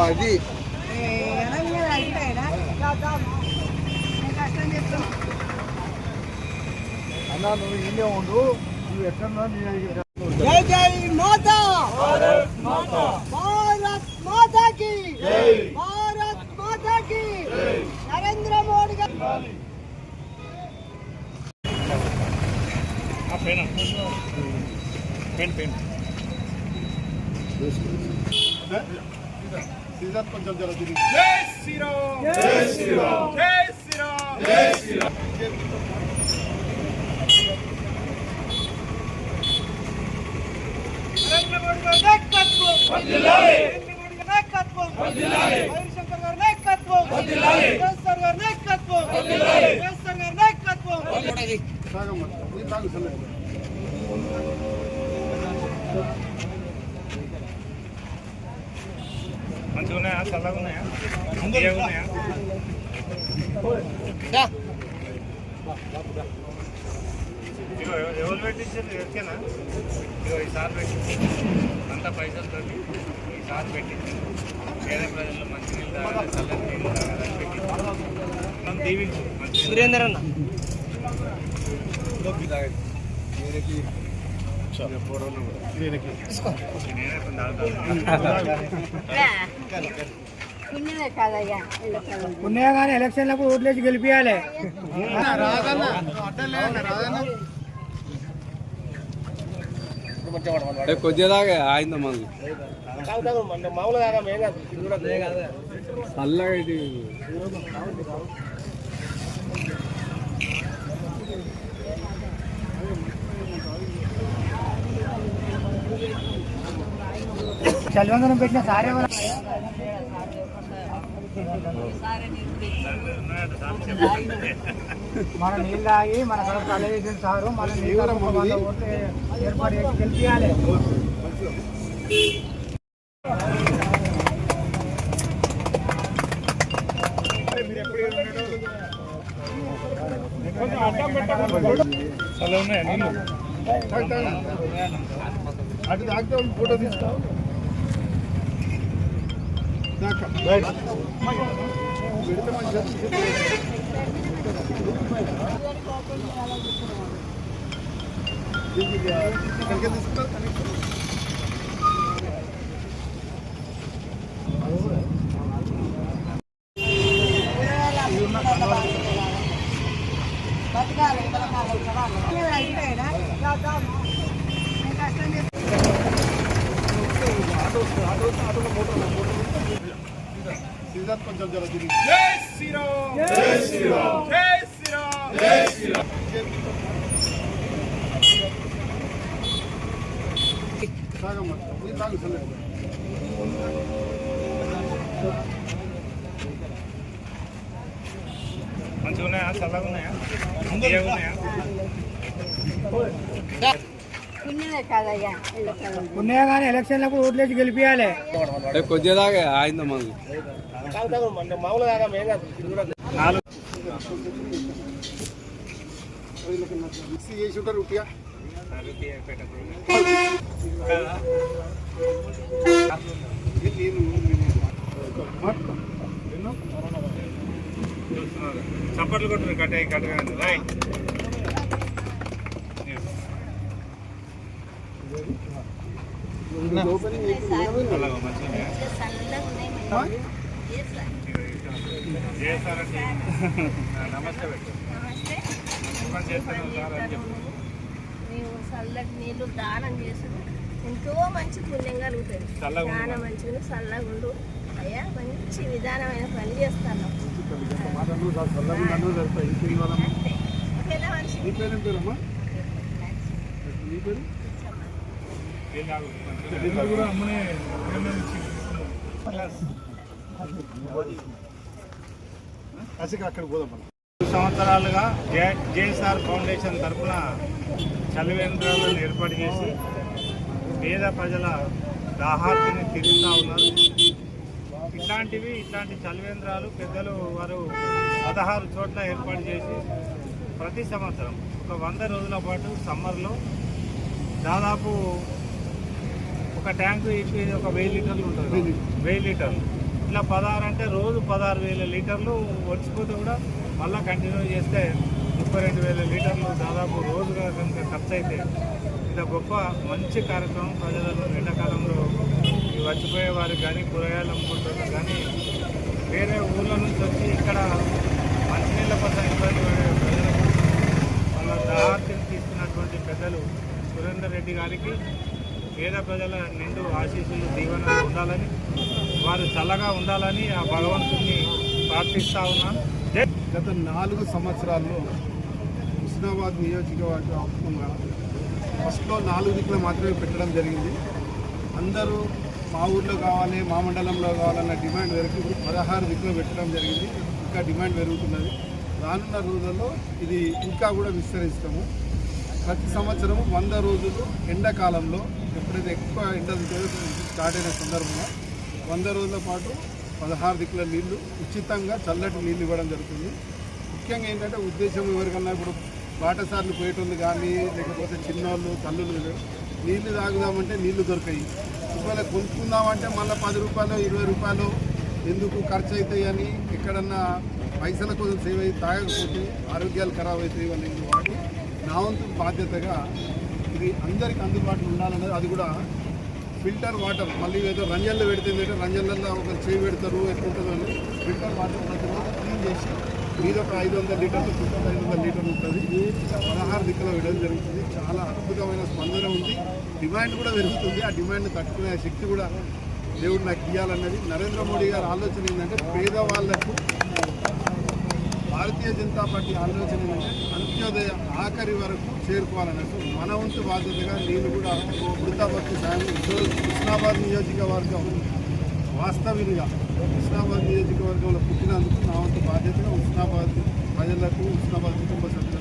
అది. అన్న నువ్వు ఇల్లే ఉండు. నువ్వు ఎక్కడన్నా నీ జై జై మాతా. భారత్ మాతా. భారత్ మాతా కి భారత్ మాతా కి నరేంద్ర మోడీ గారు. సీజన్ కొంచెం జర తిరిగి నరేంద్ర మోడీ గారి నాయకత్వం నరేంద్ర మోడీ గారి నాయకత్వం హరిశంకర్ గారి నాయకత్వం కేసీఆర్ గారి నాయకత్వం కేసీఆర్ గారి నాయకత్వం తాగమ్మ నీ తాగు చల్లగా మంచిగా ఉన్నాయా చల్లగా ఉన్నాయా? ఉన్నాయా? ఎవరు పెట్టించారు? ఎవరికేనా? ఇగో ఈసారి పెట్టి అంతా పైసలతో ఈసారి పెట్టించారు పేద ప్రజలు మంచి నీళ్ళు తాగాలి చల్లని నీళ్ళు తాగాలని దీవించు. సురేందర్ అన్న. ఉన్నాయా కానీ ఎలక్షన్లకు ఓట్లేసి గెలిపియాలి. రాదన్న అడ్డలే రాదన్న కొద్దిగా దాకా ఆయిందా మనకి చల్లగా చలివందనం పెట్టిన సారే మన నీళ్ళు తాగి మన కడుపు కలవేసిన సారు మన నీళ్ళు ఒక అటు తాగితే ఏర్పాటు తీసుకోవాలి గెలిపియాలి చల్లగా ఉన్నాయా నీళ్ళు అటు తాగితే వాళ్ళు ఫోటో తీస్తావు దాకా పెడితే మంచిగా ఇక్కడికి తీసుకుంటారు బతకాలి బతకాలి బతకాలి అయిపోయినా నేను కష్టం చెప్తున్నా సీజన్ కొంచెం జర తిరిగి తాగమ్మ నీ తాగు చల్లగా మంచిగా ఉన్నాయా చల్లగా ఉన్నాయా తీయగా ఉన్నాయా పుణ్యమే కానీ ఎలక్షన్లకు ఓట్లేసి గెలిపియాలి. కొద్దిగా దాకా ఆయిందా నేను చప్పట్లు కొట్టు కట్టే కట్టగా రైట్ ఓపెనింగ్ అలాగా మంచిగా ఉన్నాయా? చేస్తారండి నమస్తే. మేము చల్లటి నీళ్ళు దానం చేసుడు ఎంతో మంచి పుణ్యం కలుగుతుంది. దానం మంచిగా చల్లగా ఉండు అయ్యా మంచి విధానమైన పని చేస్తాను మాటలు చల్లగా అక్కడ పోదాం సంవత్సరాలుగా జే జేఎస్ఆర్ ఫౌండేషన్ తరఫున చలివేంద్రాలను ఏర్పాటు చేసి పేద ప్రజల దాహార్తిని తీరుస్తూ ఉన్నారు. ఇట్లాంటివి ఇట్లాంటి చలివేంద్రాలు పెద్దలు వారు పదహారు చోట్ల ఏర్పాటు చేసి ప్రతి సంవత్సరం ఒక వంద రోజుల పాటు సమ్మర్లో దాదాపు ఒక ట్యాంకు ఇప్పి ఒక వెయ్యి లీటర్లు ఉంటుంది వెయ్యి. లీటర్లు ఇట్లా పదహారు అంటే రోజు పదహారు వేల లీటర్లు వచ్చిపోతే కూడా మళ్ళీ కంటిన్యూ చేస్తే ముప్పై రెండు వేల లీటర్లు దాదాపు రోజుగా కనుక ఖర్చు అయితే ఇది గొప్ప మంచి కార్యక్రమం ప్రజలను ఎండాకాలంలో ఈ వచ్చిపోయే వారికి కానీ కూరగాయలు అమ్ముకుంటున్నారు కానీ వేరే ఊళ్ళ నుంచి వచ్చి ఇక్కడ మంచినీళ్ళ కోసం ఇబ్బంది పడే ప్రజలకు వాళ్ళ దాహార్తిని తీసుకున్నటువంటి పెద్దలు సురేందర్ రెడ్డి గారికి పేద ప్రజల నిండు ఆశీస్సులు దీవెన ఉండాలని వారు చల్లగా ఉండాలని ఆ భగవంతుని ప్రార్థిస్తా ఉన్నాను గత నాలుగు సంవత్సరాల్లో హుస్నాబాద్ నియోజకవర్గంగా ఫస్ట్లో నాలుగు దిక్కులు మాత్రమే పెట్టడం జరిగింది. అందరూ మా ఊర్లో కావాలి మా మండలంలో కావాలన్న డిమాండ్ వరకు ఇప్పుడు పదహారు దిక్కులు పెట్టడం జరిగింది. ఇంకా డిమాండ్ పెరుగుతున్నది. రానున్న రోజుల్లో ఇది ఇంకా కూడా విస్తరిస్తాము. ప్రతి సంవత్సరం వంద రోజులు ఎండాకాలంలో ఎప్పుడైతే ఎక్కువ ఎండ స్టార్ట్ అయిన సందర్భంగా వంద రోజుల పాటు పదహారు దిక్కుల నీళ్ళు ఉచితంగా చల్లటి నీళ్ళు ఇవ్వడం జరుగుతుంది. ముఖ్యంగా ఏంటంటే ఉద్దేశం ఎవరికన్నా ఇప్పుడు బాటసార్లు పోయేటోళ్ళు కానీ లేకపోతే చిన్నోళ్ళు తల్లులు నీళ్ళు తాగుదామంటే నీళ్ళు దొరకాయి. ఒకవేళ కొనుక్కుందామంటే మళ్ళీ పది రూపాయలు ఇరవై రూపాయలు ఎందుకు ఖర్చు అవుతాయి అని ఎక్కడన్నా పైసల కోసం సేవ్ అయ్యి తాగకపోతే ఆరోగ్యాలు ఖరాబ్ అవుతాయి అని వాటి నా వంతు బాధ్యతగా ఇది అందరికీ అందుబాటులో ఉండాలన్నది అది కూడా ఫిల్టర్ వాటర్. మళ్ళీ ఏదో రంజల్లో పెడితే ఏంటంటే రంజన్లలో ఒక చేయి పెడతారు ఎట్లుంటుందో అని ఫిల్టర్ వాటర్ క్లీన్ చేసి మీద ఒక ఐదు వందల లీటర్లు ఫిల్టర్ ఐదు వందల లీటర్లు ఉంటుంది. పదహారు దిక్కులో వేయడం జరుగుతుంది. చాలా అద్భుతమైన స్పందన ఉంది. డిమాండ్ కూడా పెరుగుతుంది. ఆ డిమాండ్ తట్టుకునే శక్తి కూడా దేవుడు నాకు ఇవ్వాలన్నది నరేంద్ర మోడీ గారి ఆలోచన ఏంటంటే పేదవాళ్ళకు భారతీయ జనతా పార్టీ ఆలోచన ఏంటంటే అంత్యోదయ ఆఖరి వరకు చేరుకోవాలన్నట్టు మన వంతు బాధ్యతగా నేను కూడా వృత్తాభక్తి సాయం కృష్ణాబాద్ నియోజకవర్గం వాస్తవికంగా కృష్ణాబాద్ నియోజకవర్గంలో పుట్టినందుకు నా వంతు బాధ్యతగా ఉస్నాబాద్ ప్రజలకు ఉస్నాబాద్ కుటుంబ సభ్యులకు